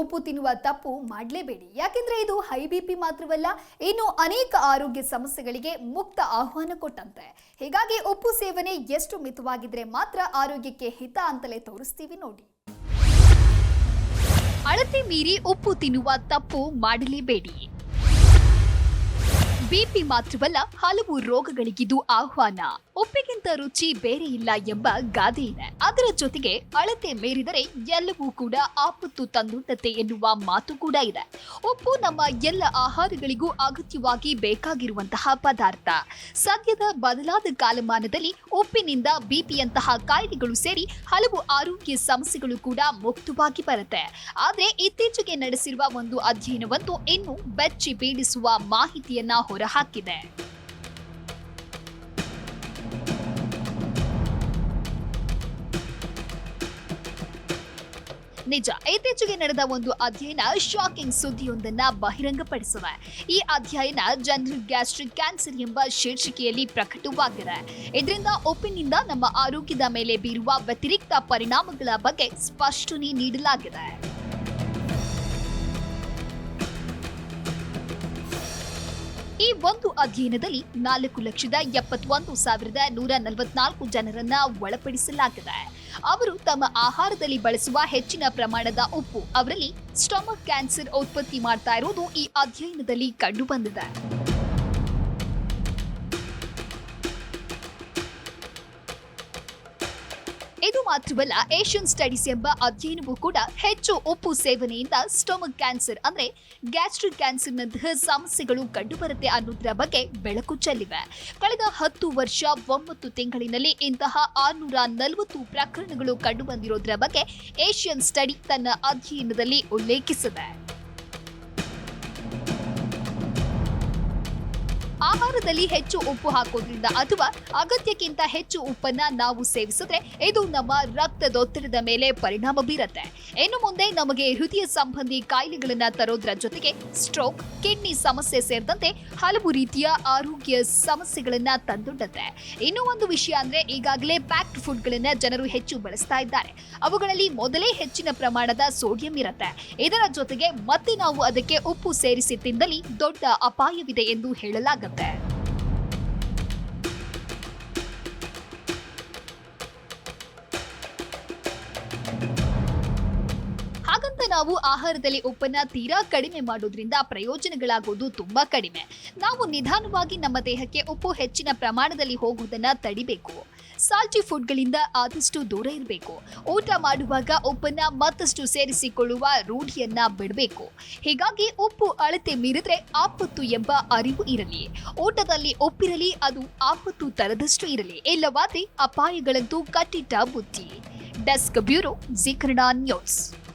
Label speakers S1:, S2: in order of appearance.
S1: ಉಪ್ಪು ತಿನ್ನುವ ತಪ್ಪು ಮಾಡಲೇಬೇಡಿ. ಯಾಕೆಂದ್ರೆ ಇದು ಹೈ ಬಿ ಪಿ ಮಾತ್ರವಲ್ಲ, ಇನ್ನು ಅನೇಕ ಆರೋಗ್ಯ ಸಮಸ್ಯೆಗಳಿಗೆ ಮುಕ್ತ ಆಹ್ವಾನ ಕೊಟ್ಟಂತೆ. ಹೀಗಾಗಿ ಉಪ್ಪು ಸೇವನೆ ಎಷ್ಟು ಮಿತವಾಗಿದ್ರೆ ಮಾತ್ರ ಆರೋಗ್ಯಕ್ಕೆ ಹಿತ ಅಂತಲೇ ತೋರಿಸ್ತೀವಿ ನೋಡಿ.
S2: ಅಳತೆ ಮೀರಿ ಉಪ್ಪು ತಿನ್ನುವ ತಪ್ಪು ಮಾಡಲೇಬೇಡಿ. ಬಿಪಿ ಮಾತ್ರವಲ್ಲ, ಹಲವು ರೋಗಗಳಿಗಿದು ಆಹ್ವಾನ. ಉಪ್ಪಿಗಿಂತ ರುಚಿ ಬೇರೆ ಇಲ್ಲ ಎಂಬ ಗಾದೆ ಇದೆ. ಅದರ ಜೊತೆಗೆ ಅಳತೆ ಮೇರಿದರೆ ಎಲ್ಲವೂ ಕೂಡ ಆಪತ್ತು ತಂದುಂಟತೆ ಎನ್ನುವ ಮಾತು ಕೂಡ ಇದೆ. ಉಪ್ಪು ನಮ್ಮ ಎಲ್ಲ ಆಹಾರಗಳಿಗೂ ಅಗತ್ಯವಾಗಿ ಬೇಕಾಗಿರುವಂತಹ ಪದಾರ್ಥ. ಸದ್ಯದ ಬದಲಾದ ಕಾಲಮಾನದಲ್ಲಿ ಉಪ್ಪಿನಿಂದ ಬಿಪಿಯಂತಹ ಕಾಯಿಲೆಗಳು ಸೇರಿ ಹಲವು ಆರೋಗ್ಯ ಸಮಸ್ಯೆಗಳು ಕೂಡ ಮುಕ್ತವಾಗಿ ಬರುತ್ತೆ. ಆದರೆ ಇತ್ತೀಚೆಗೆ ನಡೆಸಿರುವ ಒಂದು ಅಧ್ಯಯನವಂತೂ ಇನ್ನು ಬೆಚ್ಚಿ ಬೀಳಿಸುವ ಮಾಹಿತಿಯನ್ನ ಹೊರಹಾಕಿದೆ ನಿಜ, ಇತ್ತೀಚೆಗೆ ನಡೆದ ಒಂದು ಅಧ್ಯಯನ ಶಾಕಿಂಗ್ ಸುದ್ದಿಯೊಂದನ್ನ ಬಹಿರಂಗಪಡಿಸಿದೆ ಈ ಅಧ್ಯಯನ ಜನರಲ್ ಗ್ಯಾಸ್ಟ್ರಿಕ್ ಕ್ಯಾನ್ಸರ್ ಎಂಬ ಶೀರ್ಷಿಕೆಯಲ್ಲಿ ಪ್ರಕಟವಾಗಿದೆ. ಇದರಿಂದ ಉಪ್ಪಿನಿಂದ ನಮ್ಮ ಆರೋಗ್ಯದ ಮೇಲೆ ಬೀರುವ ವ್ಯತಿರಿಕ್ತ ಪರಿಣಾಮಗಳ ಬಗ್ಗೆ ಸ್ಪಷ್ಟನೆ ನೀಡಲಾಗಿದೆ. ಈ ಒಂದು ಅಧ್ಯಯನದಲ್ಲಿ ನಾಲ್ಕು ಲಕ್ಷದ ಎಪ್ಪತ್ತೊಂದು ಸಾವಿರದ ನೂರ ನಲವತ್ನಾಲ್ಕು ಜನರನ್ನ ಒಳಪಡಿಸಲಾಗಿದೆ. ಅವರು ತಮ್ಮ ಆಹಾರದಲ್ಲಿ ಬಳಸುವ ಹೆಚ್ಚಿನ ಪ್ರಮಾಣದ ಉಪ್ಪು, ಅವರಲ್ಲಿ ಸ್ಟಮಕ್ ಕ್ಯಾನ್ಸರ್ ಉತ್ಪತ್ತಿ ಮಾಡ್ತಾ ಇರೋದು ಈ ಅಧ್ಯಯನದಲ್ಲಿ ಕಂಡುಬಂದಿದೆ. ಇದು ಮಾತ್ರವಲ್ಲ ಏಷ್ಯನ್ ಸ್ಟಡೀಸ್ ಎಂಬ ಅಧ್ಯಯನವೂ ಕೂಡ ಹೆಚ್ಚು ಉಪ್ಪು ಸೇವನೆಯಿಂದ ಸ್ಟೊಮಕ್ ಕ್ಯಾನ್ಸರ್ ಅಂದ್ರೆ ಗ್ಯಾಸ್ಟ್ರಿಕ್ ಕ್ಯಾನ್ಸರ್ನಂತಹ ಸಮಸ್ಯೆಗಳು ಕಂಡುಬರುತ್ತೆ ಅನ್ನೋದರ ಬಗ್ಗೆ ಬೆಳಕು ಚೆಲ್ಲಿವೆ. ಕಳೆದ ಹತ್ತು ವರ್ಷ, ಒಂಬತ್ತು ತಿಂಗಳಿನಲ್ಲಿ ಇಂತಹ ಆರ್ನೂರ ನಲವತ್ತು ಪ್ರಕರಣಗಳು ಕಂಡುಬಂದಿರೋದ್ರ ಬಗ್ಗೆ ಏಷ್ಯನ್ ಸ್ಟಡಿ ತನ್ನ ಅಧ್ಯಯನದಲ್ಲಿ ಉಲ್ಲೇಖಿಸಿದೆ. ಆಹಾರದಲ್ಲಿ ಹೆಚ್ಚು ಉಪ್ಪು ಹಾಕೋದ್ರಿಂದ ಅಥವಾ ಅಗತ್ಯಕ್ಕಿಂತ ಹೆಚ್ಚು ಉಪ್ಪನ್ನ ನಾವು ಸೇವಿಸಿದ್ರೆ ಇದು ನಮ್ಮ ರಕ್ತದೊತ್ತಡದ ಮೇಲೆ ಪರಿಣಾಮ ಬೀರುತ್ತೆ. ಇನ್ನು ಮುಂದೆ ನಮಗೆ ಹೃದಯ ಸಂಬಂಧಿ ಕಾಯಿಲೆಗಳನ್ನ ತರೋದ್ರ ಜೊತೆಗೆ ಸ್ಟ್ರೋಕ್ ಕಿಡ್ನಿ ಸಮಸ್ಯೆ ಸೇರಿದಂತೆ ಹಲವು ರೀತಿಯ ಆರೋಗ್ಯ ಸಮಸ್ಯೆಗಳನ್ನ ತಂದೊಡ್ಡತ್ತೆ ಇನ್ನೂ ಒಂದು ವಿಷಯ ಅಂದ್ರೆ ಈಗಾಗಲೇ ಪ್ಯಾಕ್ಡ್ ಫುಡ್ಗಳನ್ನ ಜನರು ಹೆಚ್ಚು ಬಳಸ್ತಾ ಇದ್ದಾರೆ. ಅವುಗಳಲ್ಲಿ ಮೊದಲೇ ಹೆಚ್ಚಿನ ಪ್ರಮಾಣದ ಸೋಡಿಯಂ ಇರುತ್ತೆ. ಇದರ ಜೊತೆಗೆ ಮತ್ತೆ ನಾವು ಅದಕ್ಕೆ ಉಪ್ಪು ಸೇರಿಸಿ ತಿಂದಲ್ಲಿ ದೊಡ್ಡ ಅಪಾಯವಿದೆ ಎಂದು ಹೇಳಲಾಗುತ್ತೆ. ಹಾಗಂತ ನಾವು ಆಹಾರದಲ್ಲಿ ಉಪ್ಪನ್ನ ತೀರಾ ಕಡಿಮೆ ಮಾಡೋದ್ರಿಂದ ಪ್ರಯೋಜನಗಳಾಗೋದು ತುಂಬಾ ಕಡಿಮೆ. ನಾವು ನಿಧಾನವಾಗಿ ನಮ್ಮ ದೇಹಕ್ಕೆ ಉಪ್ಪು ಹೆಚ್ಚಿನ ಪ್ರಮಾಣದಲ್ಲಿ ಹೋಗುವುದನ್ನ ತಡಿಬೇಕು. ಸಾಲ್ಟಿ ಫುಡ್ಗಳಿಂದ ಆದಷ್ಟು ದೂರ ಇರಬೇಕು. ಊಟ ಮಾಡುವಾಗ ಉಪ್ಪನ್ನ ಮತ್ತಷ್ಟು ಸೇರಿಸಿಕೊಳ್ಳುವ ರೂಢಿಯನ್ನ ಬಿಡಬೇಕು. ಹೀಗಾಗಿ ಉಪ್ಪು ಅಳತೆ ಮೀರಿದ್ರೆ ಆಪತ್ತು ಎಂಬ ಅರಿವು ಇರಲಿ. ಊಟದಲ್ಲಿ ಉಪ್ಪಿರಲಿ, ಅದು ಆಪತ್ತು ತರದಷ್ಟು ಇರಲಿ. ಇಲ್ಲವಾದ್ರೆ ಅಪಾಯಗಳಂತೂ ಕಟ್ಟಿಟ್ಟ ಬುದ್ಧಿ ಡೆಸ್ಕ್ ಬ್ಯೂರೋ, ಜಿ ನ್ಯೂಸ್.